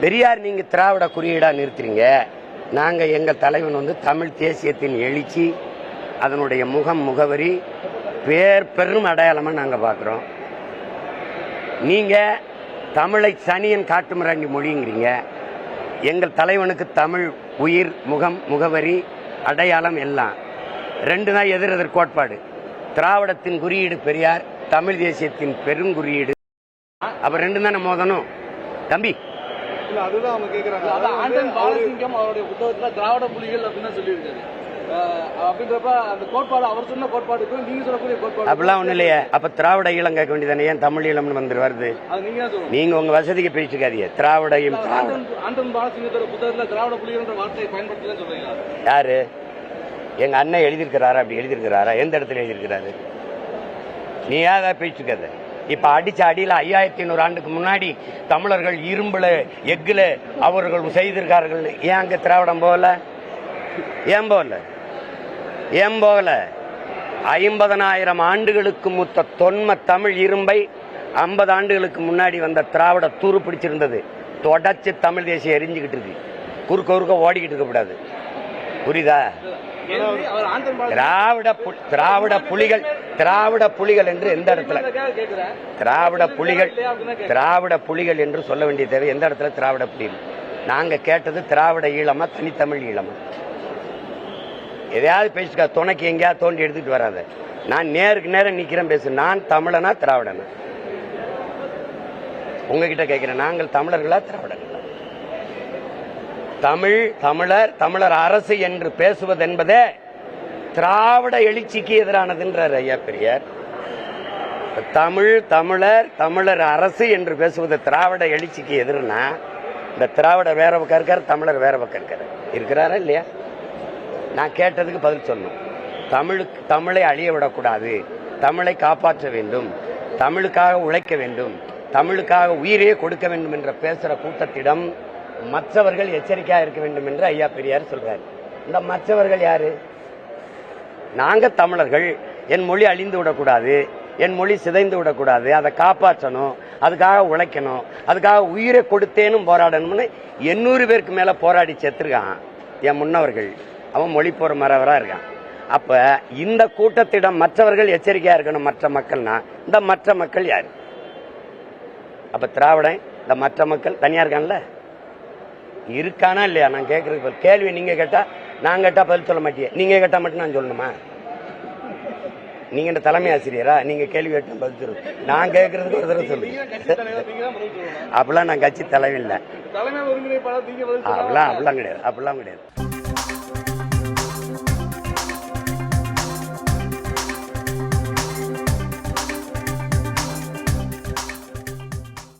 பெரியார் நீங்க திராவிட குறியீடா நிறுத்துறீங்க. நாங்க எங்க தலைவன் வந்து தமிழ் தேசியத்தின் எழுச்சி அதனுடைய முகம் முகவரி பேர் பெரும் அடையாளமா நாங்க பாக்குறோம். நீங்க தமிழை சனியன் காட்டுமிராண்டி மொழிங்கிறீங்க. எங்கள் தலைவனுக்கு தமிழ் உயிர் முகம் முகவரி அடையாளம் எல்லாம். ரெண்டு தான் எதிர் எதிர் கோட்பாடு. திராவிடத்தின் குறியீடு பெரியார் தமிழ் தேசியத்தின் பெருங்குறியீடு. அப்ப ரெண்டு தானே மோதனும் தம்பி இல்ல அதுதான் அவங்க கேக்குறாங்க. அதான் ஆண்டன் பாலசிங்கம் அவருடைய புத்தகத்துல திராவிட புலிகள் அப்படின்னு சொல்லியிருக்காரு. அப்படின்றப்ப அந்த கோட்பாடு அவர் சொன்ன கோட்பாடுக்கும் நீங்க சொல்லக்கூடிய கோட்பாடு. அப்படிலாம் ஒண்ணும் இல்லையே. அப்ப திராவிட ஈழம் கேட்க வேண்டியதானே? ஏன் தமிழ் ஈழம்னு வந்து வருது. அது நீங்க தான் சொல்லணும் நீங்க உங்க வசதிக்கு பேசிக்காதீங்க திராவிட ஆண்டன் பாலசிங்கத்தோட புத்தகத்துல திராவிட புலிகள்ன்ற வார்த்தையை பயன்படுத்தலன்னு சொல்றீங்களா? யாரு? எங்க அண்ணன் எழுதியிருக்கிறாரா? அப்படி எழுதியிருக்கிறாரா? எந்த இடத்துல எழுதியிருக்கிறாரு? நீ ஏதா பேச்சுக்காத இப்ப அடிச்ச அடியில ஐயாயிரத்தி ஐநூறு ஆண்டுக்கு முன்னாடி தமிழர்கள் இரும்புல எக்குல அவர்கள் செய்திருக்கார்கள். ஏன் அங்க திராவிடம் போகல? ஏன் போகல? ஏன் போகல? ஐம்பதனாயிரம் ஆண்டுகளுக்கு மூத்த தொன்ம தமிழ் இரும்பை ஐம்பது ஆண்டுகளுக்கு முன்னாடி வந்த திராவிட தூரு பிடிச்சிருந்தது. தொடச்சு தமிழ் தேசியம் எரிஞ்சுக்கிட்டு இருக்கு. குறுக்க குறுக்க ஓடிக்கிட்டு இருக்கக்கூடாது புரியுதா? திராவிட திராவிட புலிகள் திராவிட புலிகள் என்று எந்த இடத்துல? திராவிட புலிகள் திராவிட புலிகள் என்று சொல்ல வேண்டிய தேவை எந்த இடத்துல? திராவிட புலிகள். நாங்க கேட்டது திராவிட ஈழமா தனித்தமிழ் ஈழமா? எதையாவது பேசிக்கா துணைக்கு எங்கேயாவது தோண்டி எடுத்துட்டு வராத. நான் நேருக்கு நேரம் நிக்கிறேன் பேசு. நான் தமிழனா திராவிடனா? உங்ககிட்ட கேட்கிறேன். நாங்கள் தமிழர்களா திராவிடர்களா? தமிழ் தமிழர் தமிழர் அரசு என்று பேசுவது என்பதே திராவிட எழுச்சிக்கு எதிரானதுன்றார் ஐயா பெரியார். தமிழ் தமிழர் தமிழர் அரசு என்று பேசுவது திராவிட எழுச்சிக்கு எதிர்னா இந்த திராவிடர் வேற பக்கம் இருக்கார் தமிழர் வேற பக்கம் இருக்கார். இருக்கிறாரா இல்லையா? நான் கேட்டதுக்கு பதில் சொல்லணும். தமிழுக்கு தமிழை அழிய விடக்கூடாது. தமிழை காப்பாற்ற வேண்டும். தமிழுக்காக உழைக்க வேண்டும். தமிழுக்காக உயிரையே கொடுக்க வேண்டும் என்ற பேசுகிற கூட்டத்திடம் மற்றவர்கள் எச்சரிக்கையாக இருக்க வேண்டும் என்று ஐயா பெரியார் சொல்றாரு. இந்த மற்றவர்கள் யாரு? நாங்க தமிழர்கள் என் மொழி அழிந்து விடக்கூடாது என் மொழி சிதைந்து விடக்கூடாது அதை காப்பாற்றணும் அதுக்காக உழைக்கணும் அதுக்காக உயிரை கொடுத்தேனும் போராடணும்னு எண்ணூறு பேருக்கு மேல போராடி செத்துருக்கான் என் முன்னவர்கள். அவன் மொழி போற மறவரா இருக்கான். அப்ப இந்த கூட்டத்திடம் மற்றவர்கள் எச்சரிக்கையா இருக்கணும் மற்ற மக்கள்னா? இந்த மற்ற மக்கள் யாரு? அப்ப திராவிடன் இந்த மற்ற மக்கள் தனியா இருக்கான்ல? இருக்கானா இல்லையா? நான் கேட்கறது கேள்வி நீங்க கேட்டா நான் கேட்டா பதில் சொல்ல மாட்டியே. நீங்க கேட்டா மட்டும் நான் சொல்லணுமா? நீங்க தலைமை ஆசிரியரா? நீங்க கேள்வி கேட்டா பதில் சொல்லு. நான் கேட்கறதுக்கு ஒரு தடவை சொல்லணும் அப்படிலாம் நான் கட்சி இல்லை. தலைமை சொல்லணும் அப்படிலாம் அப்படிலாம் கிடையாது. அப்படிலாம் கிடையாது.